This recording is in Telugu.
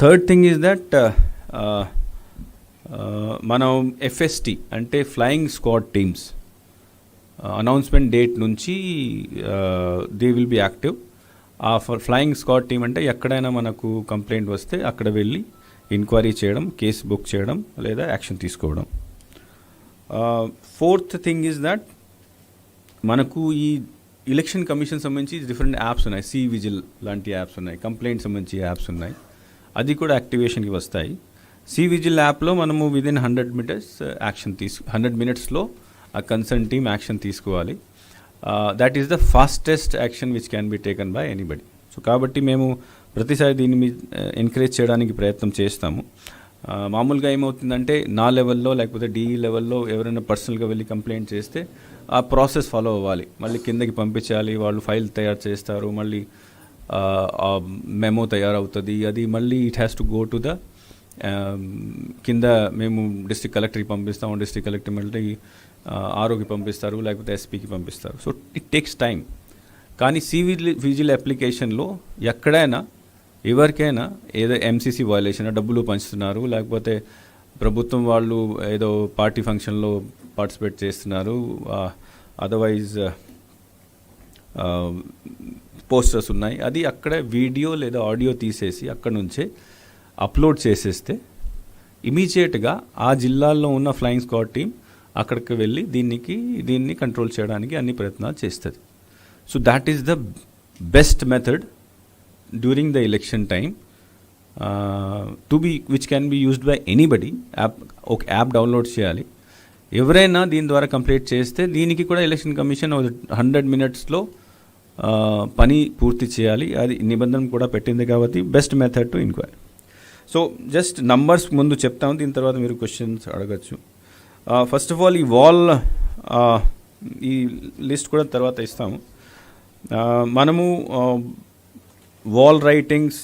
థర్డ్ థింగ్ ఈజ్ దట్ మనం ఎఫ్ఎస్టీ అంటే flying squad teams announcement date నుంచి దే విల్ బి యాక్టివ్ ఆ ఫ్లయింగ్ స్క్వాడ్ టీం అంటే ఎక్కడైనా మనకు కంప్లైంట్ వస్తే అక్కడ వెళ్ళి ఎంక్వైరీ చేయడం కేసు బుక్ చేయడం లేదా యాక్షన్ తీసుకోవడం. ఫోర్త్ థింగ్ ఈజ్ దట్ మనకు ఈ ఎలక్షన్ కమిషన్ సంబంధించి డిఫరెంట్ యాప్స్ ఉన్నాయి. సి విజిల్ లాంటి యాప్స్ ఉన్నాయి. కంప్లైంట్ సంబంధించి యాప్స్ ఉన్నాయి. అది కూడా యాక్టివేషన్కి వస్తాయి. సి విజిల్ యాప్లో మనము విదిన్ హండ్రెడ్ మీటర్స్ యాక్షన్ తీసు హండ్రెడ్ మినిట్స్లో ఆ కన్సర్న్ టీమ్ యాక్షన్ తీసుకోవాలి. That is the fastest action which can be taken by anybody so కాబట్టి మేము ప్రతిసారి దీన్ని మీ uh, ఎంకరేజ్ చేయడానికి ప్రయత్నం చేస్తాము. Uh, మామూలుగా ఏమవుతుందంటే నా లెవెల్లో లేకపోతే డిఈ లెవెల్లో ఎవరైనా పర్సనల్గా వెళ్ళి కంప్లైంట్ చేస్తే ఆ ప్రాసెస్ ఫాలో అవ్వాలి. మళ్ళీ కిందకి పంపించాలి వాళ్ళు ఫైల్ తయారు చేస్తారు మళ్ళీ మెమో తయారవుతుంది. అది మళ్ళీ it has to go to the కింద మేము డిస్ట్రిక్ట్ కలెక్టర్కి పంపిస్తాము. డిస్ట్రిక్ట్ కలెక్టర్ మళ్ళీ ఆరోకి పంపిస్తారు లేకపోతే ఎస్పీకి పంపిస్తారు. సో ఇట్ టేక్స్ టైం కానీ సివిల్ విజిల్ అప్లికేషన్లో ఎక్కడైనా ఎవరికైనా ఏదో ఎంసీసీ వయలేషన్ డబ్బులు పంచుతున్నారు లేకపోతే ప్రభుత్వం వాళ్ళు ఏదో పార్టీ ఫంక్షన్లో పార్టిసిపేట్ చేస్తున్నారు అదర్వైజ్ పోస్టర్స్ ఉన్నాయి. అది అక్కడ వీడియో లేదా ఆడియో తీసేసి అక్కడ నుంచే అప్లోడ్ చేసేస్తే ఇమీడియట్గా ఆ జిల్లాల్లో ఉన్న ఫ్లయింగ్ స్క్వాడ్ టీం అక్కడికి వెళ్ళి దీనికి దీన్ని కంట్రోల్ చేయడానికి అన్ని ప్రయత్నాలు చేస్తుంది. So that is the best method during the election time to be which can be used by anybody app ఒక యాప్ డౌన్లోడ్ చేయాలి. ఎవరైనా దీని ద్వారా కంప్లీట్ చేస్తే దీనికి కూడా ఎలక్షన్ కమిషన్ హండ్రెడ్ మినిట్స్లో పని పూర్తి చేయాలి. అది నిబంధన కూడా పెట్టింది కాబట్టి best method to inquiry so just numbers ముందు చెప్తాము. దీని తర్వాత మీరు క్వశ్చన్స్ అడగచ్చు. ఫస్ట్ ఆఫ్ ఆల్ ఈ వాల్ ఈ లిస్ట్ కూడా తర్వాత ఇస్తాము. మనము వాల్ రైటింగ్స్